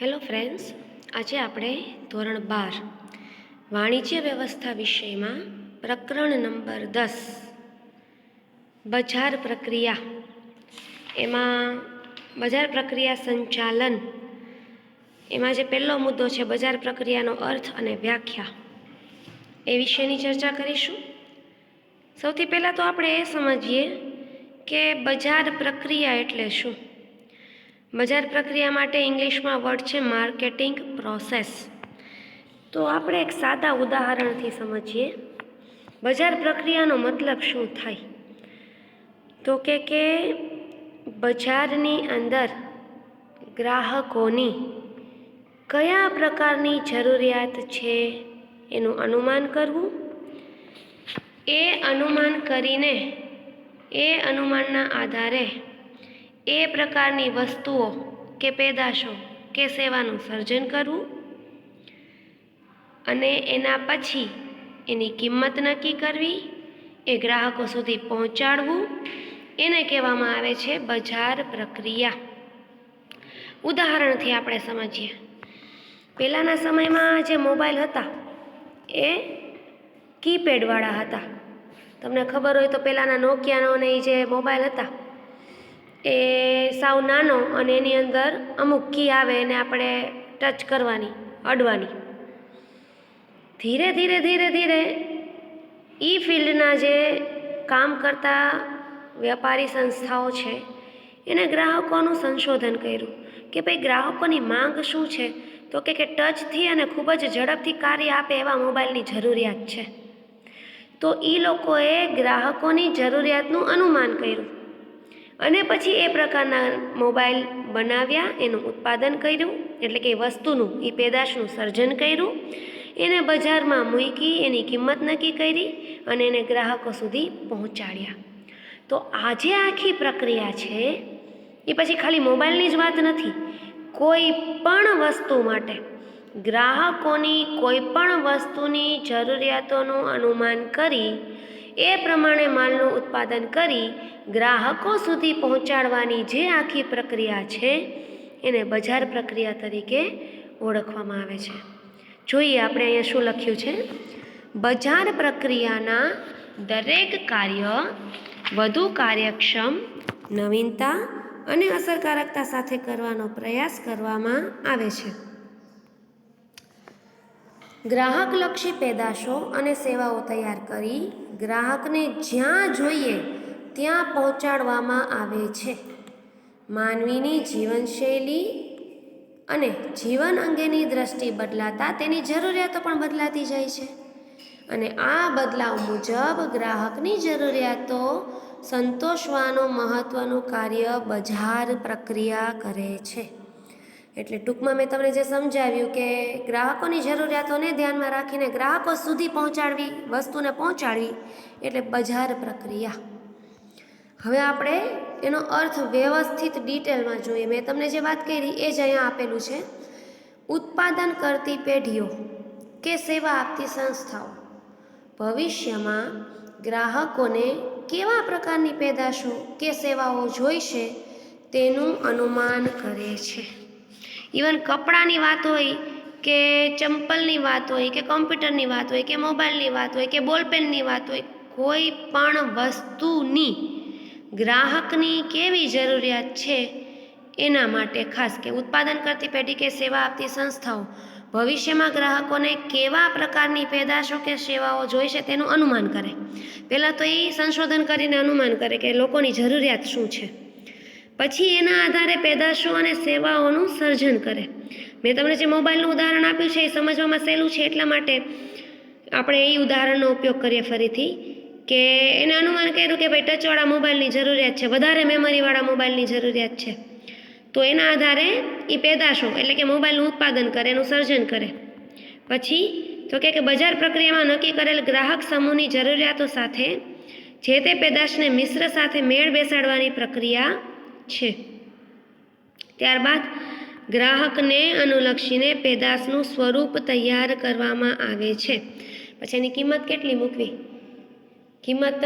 Hello friends આજે આપણે ધોરણ બાર, વાણિજ્ય વ્યવસ્થા વિષયમાં પ્રકરણ નંબર દસ, બજાર પ્રક્રિયા. એમાં બજાર પ્રક્રિયા સંચાલન, એમાં જે પહેલો મુદ્દો છે બજાર પ્રક્રિયાનો અર્થ અને વ્યાખ્યા, એ વિશેની ચર્ચા કરીશું. સૌથી પહેલાં તો આપણે એ સમજીએ કે બજાર પ્રક્રિયા એટલે શું? બજાર પ્રક્રિયા માટે ઇંગ્લિશમાં વર્ડ છે માર્કેટિંગ પ્રોસેસ. તો આપણે એક સાદા ઉદાહરણથી સમજીએ. બજાર પ્રક્રિયાનો મતલબ શું થાય? તો કે કે બજારની અંદર ગ્રાહકોની કયા પ્રકારની જરૂરિયાત છે એનું અનુમાન કરવું? એ અનુમાન કરીને, એ અનુમાનના આધારે એ પ્રકારની વસ્તુઓ કે પેદાશો કે સેવાનું સર્જન કરવું અને એના પછી એની કિંમત નક્કી કરવી, એ ગ્રાહકો સુધી પહોંચાડવું, એને કહેવામાં આવે છે બજાર પ્રક્રિયા. ઉદાહરણથી આપણે સમજીએ. પહેલાંના સમયમાં જે મોબાઈલ હતા, એ કીપેડવાળા હતા. તમને ખબર હોય તો પહેલાંના નોકિયાનો ને એ જે મોબાઈલ હતા એ સાવ નાનો અને એની અંદર અમુક કી આવે એને આપણે ટચ કરવાની, અડવાની. ધીરે ધીરે ધીરે ધીરે ઈ ફિલ્ડના જે કામ કરતા વેપારી સંસ્થાઓ છે, એને ગ્રાહકોનું સંશોધન કર્યું કે ભાઈ ગ્રાહકોની માંગ શું છે? તો કે કે ટચથી અને ખૂબ જ ઝડપથી કાર્ય આપે એવા મોબાઈલની જરૂરિયાત છે. તો એ લોકોએ ગ્રાહકોની જરૂરિયાતનું અનુમાન કર્યું. અને પછી એ પ્રકારના મોબાઈલ બનાવ્યા, એનું ઉત્પાદન કર્યું, એટલે કે વસ્તુનું એ પેદાશનું સર્જન કર્યું. એને બજારમાં મૂકી, એની કિંમત નક્કી કરી અને એને ગ્રાહકો સુધી પહોંચાડ્યા. તો આજે આખી પ્રક્રિયા છે, એ પછી ખાલી મોબાઈલની જ વાત નથી. કોઈ પણ વસ્તુ માટે ગ્રાહકોની કોઈ પણ વસ્તુની જરૂરિયાતોનું અનુમાન કરી એ પ્રમાણે માલનું ઉત્પાદન કરી ગ્રાહકો સુધી પહોંચાડવાની જે આખી પ્રક્રિયા છે, એને બજાર પ્રક્રિયા તરીકે ઓળખવામાં આવે છે. જોઈએ આપણે અહીંયા શું લખ્યું છે? બજાર પ્રક્રિયાના દરેક કાર્ય વધુ કાર્યક્ષમ, નવીનતા અને અસરકારકતા સાથે કરવાનો પ્રયાસ કરવામાં આવે છે. ગ્રાહકલક્ષી પેદાશો અને સેવાઓ તૈયાર કરી ગ્રાહકને જ્યાં જોઈએ ત્યાં પહોંચાડવામાં આવે છે. માનવીની જીવનશૈલી અને જીવન અંગેની દ્રષ્ટિ બદલાતા તેની જરૂરિયાતો પણ બદલાતી જાય છે. અને આ બદલાવ મુજબ ગ્રાહકની જરૂરિયાતો સંતોષવાનું મહત્ત્વનું કાર્ય બજાર પ્રક્રિયા કરે છે. એટલે ટૂંકમાં મેં તમને જે સમજાવ્યું કે ગ્રાહકોની જરૂરિયાતોને ધ્યાનમાં રાખીને ગ્રાહકો સુધી પહોંચાડવી, વસ્તુને પહોંચાડવી એટલે બજાર પ્રક્રિયા. હવે આપણે એનો અર્થ વ્યવસ્થિત ડિટેલમાં જોઈએ. મેં તમને જે વાત કરી એ જ અહીંયા આપેલું છે. ઉત્પાદન કરતી પેઢીઓ કે સેવા આપતી સંસ્થાઓ. ભવિષ્યમાં ગ્રાહકોને કેવા પ્રકારની પેદાશો કે સેવાઓ જોઈશે તેનું અનુમાન કરે છે. ઇવન કપડાની વાત હોય કે ચંપલની વાત હોય કે કોમ્પ્યુટરની વાત હોય કે મોબાઈલની વાત હોય કે બોલપેનની વાત હોય, કોઈ પણ વસ્તુની ગ્રાહકની કેવી જરૂરિયાત છે એના માટે ખાસ કે ઉત્પાદન કરતી પેઢી કે સેવા આપતી સંસ્થાઓ ભવિષ્યમાં ગ્રાહકોને કેવા પ્રકારની પેદાશો કે સેવાઓ જોઈશે તેનું અનુમાન કરે. પહેલાં તો એ સંશોધન કરીને અનુમાન કરે કે લોકોની જરૂરિયાત શું છે. પછી એના આધારે પેદાશો અને સેવાઓનું સર્જન કરે. મેં તમને જે મોબાઈલનું ઉદાહરણ આપ્યું છે એ સમજવામાં સહેલું છે એટલા માટે આપણે એ ઉદાહરણનો ઉપયોગ કરીએ ફરીથી કે એને અનુમાન કર્યું કે ભાઈ ટચવાળા મોબાઈલની જરૂરિયાત છે, વધારે મેમરીવાળા મોબાઈલની જરૂરિયાત છે. તો એના આધારે એ પેદાશો એટલે કે મોબાઈલનું ઉત્પાદન કરે, એનું સર્જન કરે. પછી તો કે બજાર પ્રક્રિયામાં નક્કી કરેલ ગ્રાહક સમૂહની જરૂરિયાતો સાથે જે તે પેદાશને મિશ્ર સાથે મેળ બેસાડવાની પ્રક્રિયા છે. ત્યારબાદ ગ્રાહકને અનુલક્ષીને પેદાશનું સ્વરૂપ તૈયાર કરવામાં આવે છે. પછી એની કિંમત કેટલી મૂકવી? કિંમત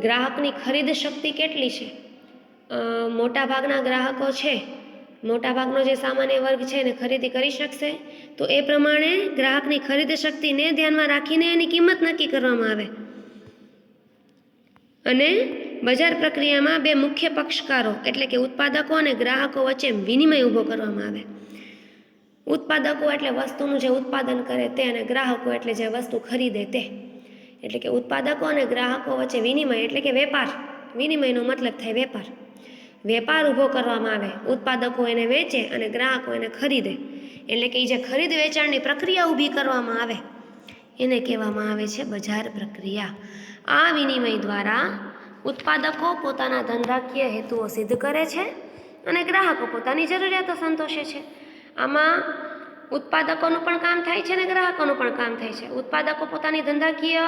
ગ્રાહકની ખરીદ શક્તિ કેટલી છે? મોટાભાગના ગ્રાહકો છે. મોટાભાગનો જે સામાન્ય વર્ગ છે એને ખરીદી કરી શકશે. તો એ પ્રમાણે ગ્રાહકની ખરીદ શક્તિને ધ્યાનમાં રાખીને એની કિંમત નક્કી કરવામાં આવે. અને બજાર પ્રક્રિયામાં બે મુખ્ય પક્ષકારો, એટલે કે ઉત્પાદકો અને ગ્રાહકો વચ્ચે વિનિમય ઊભો કરવામાં આવે. ઉત્પાદકો એટલે વસ્તુનું જે ઉત્પાદન કરે તે અને ગ્રાહકો એટલે જે વસ્તુ ખરીદે તે. એટલે કે ઉત્પાદકો અને ગ્રાહકો વચ્ચે વિનિમય, એટલે કે વેપાર. વિનિમયનો મતલબ થાય વેપાર. વેપાર ઊભો કરવામાં આવે. ઉત્પાદકો એને વેચે અને ગ્રાહકો એને ખરીદે. એટલે કે એ જે ખરીદ વેચાણની પ્રક્રિયા ઊભી કરવામાં આવે. એને કહેવામાં આવે છે બજાર પ્રક્રિયા. આ વિનિમય દ્વારા ઉત્પાદકો પોતાના ધંધાકીય હેતુઓ સિદ્ધ કરે છે અને ગ્રાહકો પોતાની જરૂરિયાતો સંતોષે છે. આમાં ઉત્પાદકોનું પણ કામ થાય છે અને ગ્રાહકોનું પણ કામ થાય છે. ઉત્પાદકો પોતાની ધંધાકીય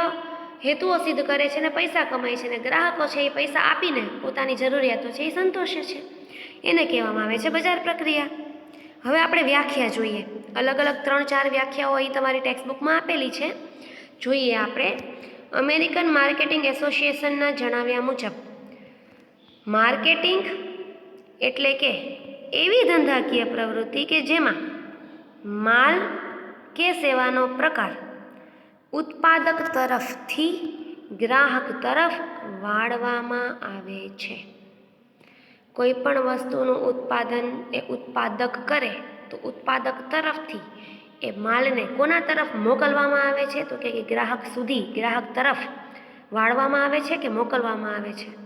હેતુઓ સિદ્ધ કરે છે અને પૈસા કમાય છે અને ગ્રાહકો છે એ પૈસા આપીને પોતાની જરૂરિયાતો છે એ સંતોષે છે. એને કહેવામાં આવે છે બજાર પ્રક્રિયા. હવે આપણે વ્યાખ્યા જોઈએ. અલગ અલગ ત્રણ ચાર વ્યાખ્યાઓ અહીં તમારી ટેક્સ્ટબુકમાં આપેલી છે. જોઈએ આપણે અમેરિકન માર્કેટિંગ એસોસિએશનના જણાવ્યા મુજબ, માર્કેટિંગ એટલે કે એવી ધંધાકીય પ્રવૃત્તિ કે જેમાં માલ કે સેવાનો પ્રકાર ઉત્પાદક તરફથી ગ્રાહક તરફ વાળવામાં આવે છે. કોઈ પણ વસ્તુનું ઉત્પાદન એ ઉત્પાદક કરે તો ઉત્પાદક તરફથી એ માલને કોના તરફ મોકલવામાં આવે છે? તો કે ગ્રાહક સુધી, ગ્રાહક તરફ વાળવામાં આવે છે કે મોકલવામાં આવે છે?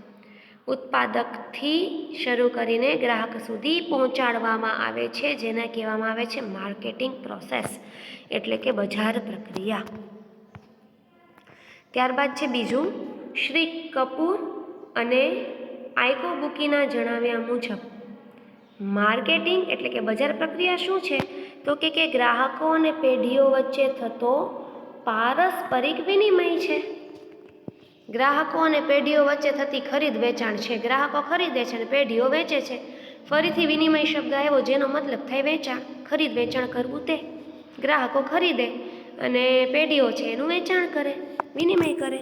ઉત્પાદકથી શરૂ કરીને ગ્રાહક સુધી પહોંચાડવામાં આવે છે, જેને કહેવામાં આવે છે માર્કેટિંગ પ્રોસેસ, એટલે કે બજાર પ્રક્રિયા. ત્યારબાદ છે બીજું, શ્રી કપૂર અને આઈકો બુકીના જણાવ્યા મુજબ, માર્કેટિંગ એટલે કે બજાર પ્રક્રિયા શું છે? તો કે કે ગ્રાહકો અને પેઢીઓ વચ્ચે થતો પારસ્પરિક વિનિમય છે. ગ્રાહકો અને પેઢીઓ વચ્ચે થતી ખરીદ વેચાણ છે. ગ્રાહકો ખરીદે છે અને પેઢીઓ વેચે છે. ફરીથી વિનિમય શબ્દ આવ્યો જેનો મતલબ થાય વેચાણ. ખરીદ વેચાણ કરવું તે. ગ્રાહકો ખરીદે અને પેઢીઓ છે એનું વેચાણ કરે, વિનિમય કરે.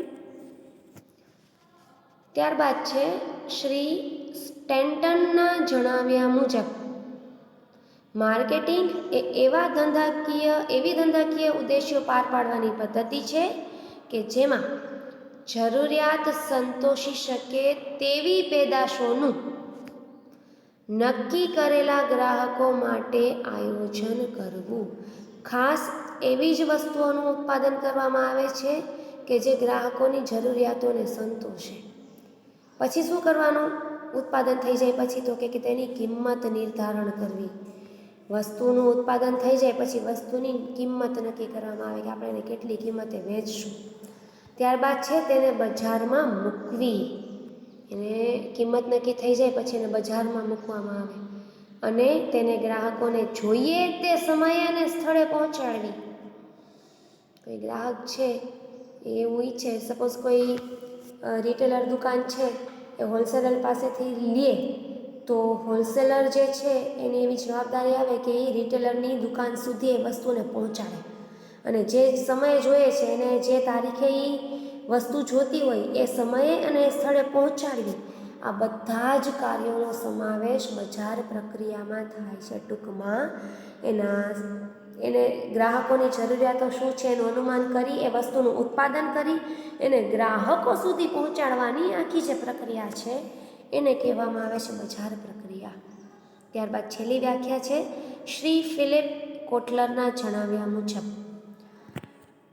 ત્યારબાદ છે શ્રી સ્ટેન્ટનના જણાવ્યા મુજબ. માર્કેટિંગ એ એવા ધંધાકીય, એવી ધંધાકીય ઉદ્દેશ્યો પાર પાડવાની પદ્ધતિ છે કે જેમાં જરૂરિયાત સંતોષી શકે તેવી પેદાશોનું નક્કી કરેલા ગ્રાહકો માટે આયોજન કરવું. ખાસ એવી જ વસ્તુઓનું ઉત્પાદન કરવામાં આવે છે કે જે ગ્રાહકોની જરૂરિયાતોને સંતોષે. પછી શું કરવાનું? ઉત્પાદન થઈ જાય પછી તો કે તેની કિંમત નિર્ધારણ કરવી. વસ્તુનું ઉત્પાદન થઈ જાય પછી વસ્તુની કિંમત નક્કી કરવામાં આવે કે આપણે એને કેટલી કિંમતે વેચશું. ત્યારબાદ છે તેને બજારમાં મૂકવી. એને કિંમત નક્કી થઈ જાય પછી એને બજારમાં મૂકવામાં આવે. અને તેને ગ્રાહકોને જોઈએ તે સમયે અને સ્થળે પહોંચાડવી. કોઈ ગ્રાહક છે એવું ઈચ્છે સપોઝ કોઈ રિટેલર દુકાન છે એ હોલસેલર પાસેથી લે તો હોલસેલર જે છે, એની એવી જવાબદારી આવે કે એ રિટેલરની દુકાન સુધી એ વસ્તુને પહોંચાડે. અને જે સમયે જોઈએ છે, એને જે તારીખે એ વસ્તુ જોતી હોય, એ સમયે અને એ સ્થળે પહોંચાડવી. આ બધા જ કાર્યોનો સમાવેશ બજાર પ્રક્રિયામાં થાય છે. ટૂંકમાં એના એને ગ્રાહકોની જરૂરિયાતો શું છે, એનું અનુમાન કરી, એ વસ્તુનું ઉત્પાદન કરી, એને ગ્રાહકો સુધી પહોંચાડવાની આખી જે પ્રક્રિયા છે એને કહેવામાં આવે છે બજાર પ્રક્રિયા. ત્યારબાદ છેલ્લી વ્યાખ્યા છે, શ્રી ફિલિપ કોટલરના જણાવ્યા મુજબ.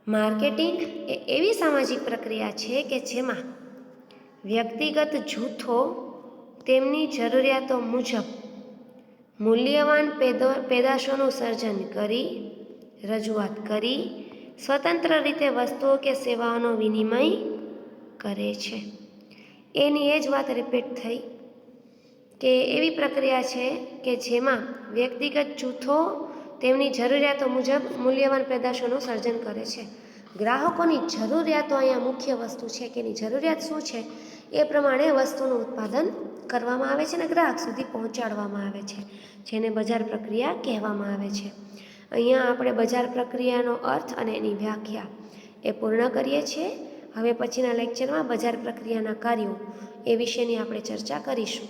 માર્કેટિંગ એ એવી સામાજિક પ્રક્રિયા છે કે જેમાં વ્યક્તિગત જૂથો તેમની જરૂરિયાતો મુજબ મૂલ્યવાન પેદો, પેદાશોનું સર્જન કરી, રજૂઆત કરી, સ્વતંત્ર રીતે વસ્તુઓ કે સેવાઓનો વિનિમય કરે છે. એની એ જ વાત રિપીટ થઈ કે એવી પ્રક્રિયા છે કે જેમાં વ્યક્તિગત જૂથો તેમની જરૂરિયાતો મુજબ મૂલ્યવાન પેદાશોનું સર્જન કરે છે. ગ્રાહકોની જરૂરિયાતો અહીંયા મુખ્ય વસ્તુ છે કે એની જરૂરિયાત શું છે એ પ્રમાણે વસ્તુનું ઉત્પાદન કરવામાં આવે છે અને ગ્રાહક સુધી પહોંચાડવામાં આવે છે, જેને બજાર પ્રક્રિયા કહેવામાં આવે છે. અહીંયા આપણે બજાર પ્રક્રિયાનો અર્થ અને એની વ્યાખ્યા એ પૂર્ણ કરીએ છીએ. હવે પછીના લેક્ચરમાં બજાર પ્રક્રિયાના કાર્યો એ વિશેની આપણે ચર્ચા કરીશું.